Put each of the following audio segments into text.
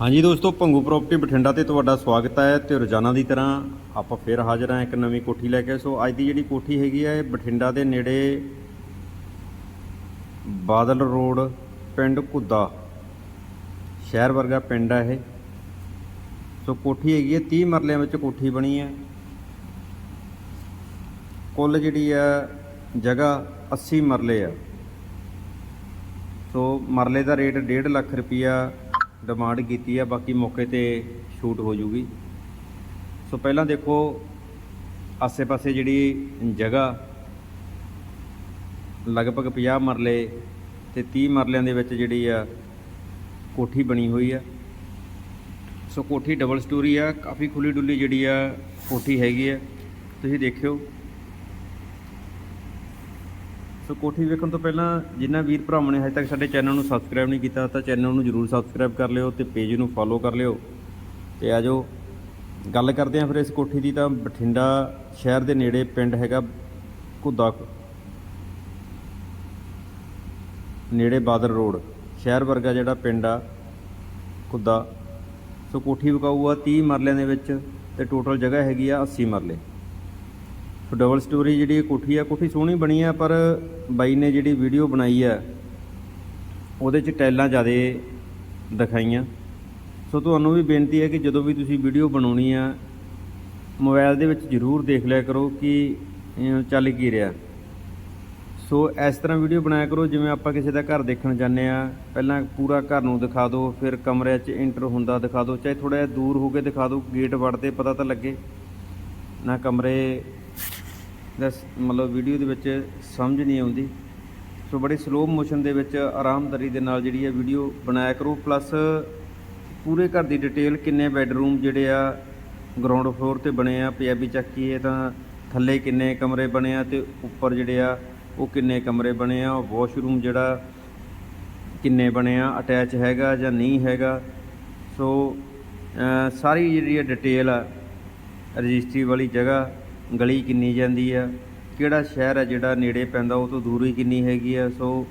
ਹਾਂਜੀ ਦੋਸਤੋ, ਭੰਗੂ ਪ੍ਰਾਪਰਟੀ ਬਠਿੰਡਾ ਤੇ ਤੁਹਾਡਾ ਸਵਾਗਤ ਹੈ ਤੇ ਰੋਜ਼ਾਨਾ ਦੀ ਤਰ੍ਹਾਂ ਆਪਾਂ ਫਿਰ ਹਾਜ਼ਰ ਹਾਂ ਇੱਕ ਨਵੀਂ ਕੋਠੀ ਲੈ ਕੇ। ਸੋ ਅੱਜ ਦੀ ਜਿਹੜੀ ਕੋਠੀ ਹੈਗੀ ਹੈ, ਇਹ ਬਠਿੰਡਾ ਦੇ ਨੇੜੇ ਬਾਦਲ ਰੋਡ ਪਿੰਡ ਘੁੱਦਾ। ਸ਼ਹਿਰ ਵਰਗਾ ਪਿੰਡ ਹੈ ਇਹ। ਸੋ ਕੋਠੀ ਹੈਗੀ ਹੈ 30 ਮਰਲਿਆਂ ਵਿੱਚ ਕੋਠੀ ਬਣੀ ਹੈ। ਕੁੱਲ ਜਿਹੜੀ ਆ ਜਗ੍ਹਾ 80 ਮਰਲੇ ਆ। ਸੋ ਮਰਲੇ ਦਾ ਰੇਟ 1.5 ਲੱਖ ਰੁਪਈਆ ਡਿਮਾਂਡ ਕੀਤੀ ਆ, ਬਾਕੀ ਮੌਕੇ ਤੇ ਸ਼ੂਟ ਹੋ ਜੂਗੀ। ਸੋ ਪਹਿਲਾਂ ਦੇਖੋ, ਆਸੇ-ਪਾਸੇ ਜਿਹੜੀ ਜਗ੍ਹਾ, ਲਗਭਗ 50 ਮਰਲੇ ਤੇ 30 ਮਰਲਿਆਂ ਦੇ ਵਿੱਚ ਜਿਹੜੀ ਆ, ਕੋਠੀ ਬਣੀ ਹੋਈ ਆ। ਸੋ ਕੋਠੀ ਡਬਲ ਸਟੋਰੀ ਆ, ਕਾਫੀ ਖੁੱਲੀ ਡੁੱਲੀ ਜਿਹੜੀ ਆ, ਕੋਠੀ ਹੈਗੀ ਆ। ਤੁਸੀਂ ਦੇਖਿਓ ਸੋ ਕੋਠੀ ਵੇਖਣ ਤੋਂ ਪਹਿਲਾਂ ਜਿਨ੍ਹਾਂ ਵੀਰ ਭਰਾਵਾਂ ਨੇ ਹਜੇ ਤੱਕ ਸਾਡੇ ਚੈਨਲ ਨੂੰ ਸਬਸਕ੍ਰਾਈਬ ਨਹੀਂ ਕੀਤਾ ਤਾਂ ਚੈਨਲ ਨੂੰ ਜਰੂਰ ਸਬਸਕ੍ਰਾਈਬ ਕਰ ਲਿਓ ਤੇ ਪੇਜ ਨੂੰ ਫੋਲੋ ਕਰ ਲਿਓ ਤੇ ਆਜੋ ਗੱਲ ਕਰਦੇ ਹਾਂ ਫਿਰ ਇਸ ਕੋਠੀ ਦੀ ਤਾਂ ਬਠਿੰਡਾ ਸ਼ਹਿਰ ਦੇ ਨੇੜੇ ਪਿੰਡ ਹੈਗਾ ਘੁੱਦਾ ਨੇੜੇ ਬਾਦਰ ਰੋਡ, ਸ਼ਹਿਰ ਵਰਗਾ ਜਿਹੜਾ ਪਿੰਡ ਆ, ਘੁੱਦਾ। ਸੋ ਕੋਠੀ ਵਿਕਾਊ ਆ 30 ਮਰਲਿਆਂ ਦੇ ਵਿੱਚ ਤੇ ਟੋਟਲ ਜਗ੍ਹਾ ਹੈਗੀ ਆ 80 ਮਰਲੇ। ਡਬਲ ਸਟੋਰੀ ਜਿਹੜੀ ਕੋਠੀ ਆ, ਕੋਠੀ ਸੋਹਣੀ ਬਣੀ ਆ, ਪਰ ਬਾਈ ਨੇ ਜਿਹੜੀ ਵੀਡੀਓ ਬਣਾਈ ਆ, ਉਹਦੇ 'ਚ ਟੈਲਾਂ ਜ਼ਿਆਦਾ ਦਿਖਾਈਆਂ। ਸੋ ਤੁਹਾਨੂੰ ਵੀ ਬੇਨਤੀ ਹੈ ਕਿ ਜਦੋਂ ਵੀ ਤੁਸੀਂ ਵੀਡੀਓ ਬਣਾਉਣੀ ਆ ਮੋਬਾਈਲ ਦੇ ਵਿੱਚ ਜ਼ਰੂਰ ਦੇਖ ਲਿਆ ਕਰੋ ਕਿ ਚੱਲ ਕੀ ਰਿਹਾ। ਸੋ ਇਸ ਤਰ੍ਹਾਂ ਵੀਡੀਓ ਬਣਾਇਆ ਕਰੋ, ਜਿਵੇਂ ਆਪਾਂ ਕਿਸੇ ਦਾ ਘਰ ਦੇਖਣ ਜਾਂਦੇ ਆ, ਪਹਿਲਾਂ ਪੂਰਾ ਘਰ ਨੂੰ ਦਿਖਾ ਦਿਓ ਫਿਰ ਕਮਰੇ 'ਚ ਇੰਟਰ ਹੁੰਦਾ ਦਿਖਾ ਦਿਓ ਚਾਹੇ ਥੋੜਾ ਜਿਹਾ ਦੂਰ ਹੋ ਕੇ ਦਿਖਾ ਦਿਓ ਗੇਟ ਵੜਦੇ ਪਤਾ ਤਾਂ ਲੱਗੇ। ਨਾ ਕਮਰੇ ਦਾ ਮਤਲਬ ਵੀਡੀਓ ਦੇ ਵਿੱਚ ਸਮਝ ਨਹੀਂ ਆਉਂਦੀ। ਸੋ ਬੜੀ ਸਲੋ ਮੋਸ਼ਨ ਦੇ ਵਿੱਚ ਆਰਾਮਦਾਰੀ ਦੇ ਨਾਲ ਜਿਹੜੀ ਹੈ ਵੀਡੀਓ ਬਣਾਇਆ ਕਰੋ। ਪਲੱਸ ਪੂਰੇ ਘਰ ਦੀ ਡਿਟੇਲ ਕਿੰਨੇ ਬੈੱਡਰੂਮ ਜਿਹੜੇ ਆ ਗਰਾਊਂਡ ਫਲੋਰ ਤੇ ਬਣੇ ਆ, ਪੰਜਾਬੀ ਚੱਕੀਏ ਤਾਂ ਥੱਲੇ ਕਿੰਨੇ ਕਮਰੇ ਬਣੇ ਆ ਤੇ ਉੱਪਰ ਜਿਹੜੇ ਆ, ਉਹ ਕਿੰਨੇ ਕਮਰੇ ਬਣੇ ਆ ਵਾਸ਼ਰੂਮ ਜਿਹੜਾ ਕਿੰਨੇ ਬਣੇ ਆ ਅਟੈਚ ਹੈਗਾ ਜਾਂ ਨਹੀਂ ਹੈਗਾ। ਸੋ ਸਾਰੀ ਜਿਹੜੀ ਹੈ ਡਿਟੇਲ ਆ, ਰਜਿਸਟਰੀ ਵਾਲੀ ਜਗ੍ਹਾ ਗਲੀ ਕਿੰਨੀ ਜਾਂਦੀ ਆ? ਕਿਹੜਾ ਸ਼ਹਿਰ ਆ ਜਿਹੜਾ ਨੇੜੇ ਪੈਂਦਾ? ਉਹ ਤੋਂ ਦੂਰੀ ਕਿੰਨੀ ਹੈਗੀ ਆ? ਸੋ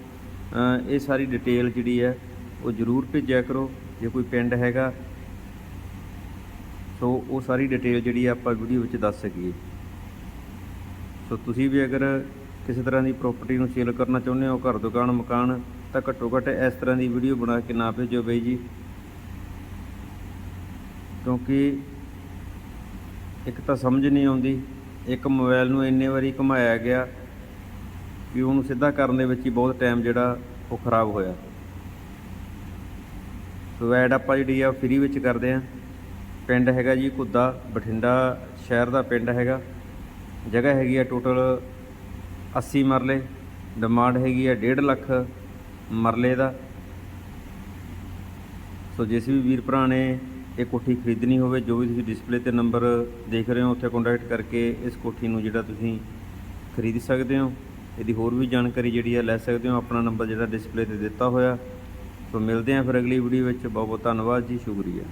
ਇਹ ਸਾਰੀ ਡਿਟੇਲ ਜਿਹੜੀ ਹੈ ਉਹ ਜ਼ਰੂਰ ਭੇਜਿਆ ਕਰੋ, ਜੇ ਕੋਈ ਪਿੰਡ ਹੈਗਾ। ਸੋ, ਉਹ ਸਾਰੀ ਡਿਟੇਲ ਜਿਹੜੀ ਆ ਆਪਾਂ ਵੀਡੀਓ ਵਿੱਚ ਦੱਸ ਸਕੀਏ। ਸੋ, ਤੁਸੀਂ ਵੀ ਅਗਰ ਕਿਸੇ ਤਰ੍ਹਾਂ ਦੀ ਪ੍ਰਾਪਰਟੀ ਨੂੰ ਸੇਲ ਕਰਨਾ ਚਾਹੁੰਦੇ ਹੋ, ਘਰ, ਦੁਕਾਨ, ਮਕਾਨ, ਤਾਂ ਘੱਟੋ ਘੱਟ ਇਸ ਤਰ੍ਹਾਂ ਦੀ ਵੀਡੀਓ ਬਣਾ ਕੇ ਨਾ ਭੇਜੋ ਬਈ ਜੀ। ਕਿਉਂਕਿ ਇੱਕ ਤਾਂ ਸਮਝ ਨਹੀਂ ਆਉਂਦੀ ਇੱਕ ਮੋਬਾਈਲ ਨੂੰ ਇੰਨੇ ਵਾਰੀ ਘੁਮਾਇਆ ਗਿਆ ਕਿ ਉਹਨੂੰ ਸਿੱਧਾ ਕਰਨ ਦੇ ਵਿੱਚ ਹੀ ਬਹੁਤ ਟਾਈਮ ਜਿਹੜਾ ਉਹ ਖਰਾਬ ਹੋਇਆ। ਸੋ ਐਡ ਆਪਾਂ ਜਿਹੜੀ ਆ ਫ੍ਰੀ ਵਿੱਚ ਕਰਦੇ ਆ। ਪਿੰਡ ਹੈਗਾ ਜੀ ਘੁੱਦਾ, ਬਠਿੰਡਾ ਸ਼ਹਿਰ ਦਾ ਪਿੰਡ ਹੈਗਾ। ਜਗ੍ਹਾ ਹੈਗੀ ਆ ਟੋਟਲ 80 ਮਰਲੇ ਡਿਮਾਂਡ ਹੈਗੀ ਆ 1.5 ਲੱਖ ਮਰਲੇ ਦਾ। ਸੋ ਜਿਸ ਵੀ ਵੀਰ ਭਰਾ ਨੇ ਇਹ ਕੋਠੀ ਖਰੀਦਣੀ ਹੋਵੇ, ਜੋ ਵੀ ਤੁਸੀਂ ਡਿਸਪਲੇ ਤੇ ਨੰਬਰ ਦੇਖ ਰਹੇ ਹੋ, ਉੱਥੇ ਕੰਟੈਕਟ ਕਰਕੇ ਇਸ ਕੋਠੀ ਨੂੰ ਜਿਹੜਾ ਤੁਸੀਂ ਖਰੀਦ ਸਕਦੇ ਹੋ। ਇਹਦੀ ਹੋਰ ਵੀ ਜਾਣਕਾਰੀ ਜਿਹੜੀ ਹੈ, ਲੈ ਸਕਦੇ ਹੋ। ਆਪਣਾ ਨੰਬਰ ਜਿਹੜਾ ਡਿਸਪਲੇ ਤੇ ਦਿੱਤਾ ਹੋਇਆ। ਸੋ ਮਿਲਦੇ ਹਾਂ ਫਿਰ ਅਗਲੀ ਵੀਡੀਓ ਵਿੱਚ। ਬਹੁਤ ਬਹੁਤ ਧੰਨਵਾਦ ਜੀ। ਸ਼ੁਕਰੀਆ।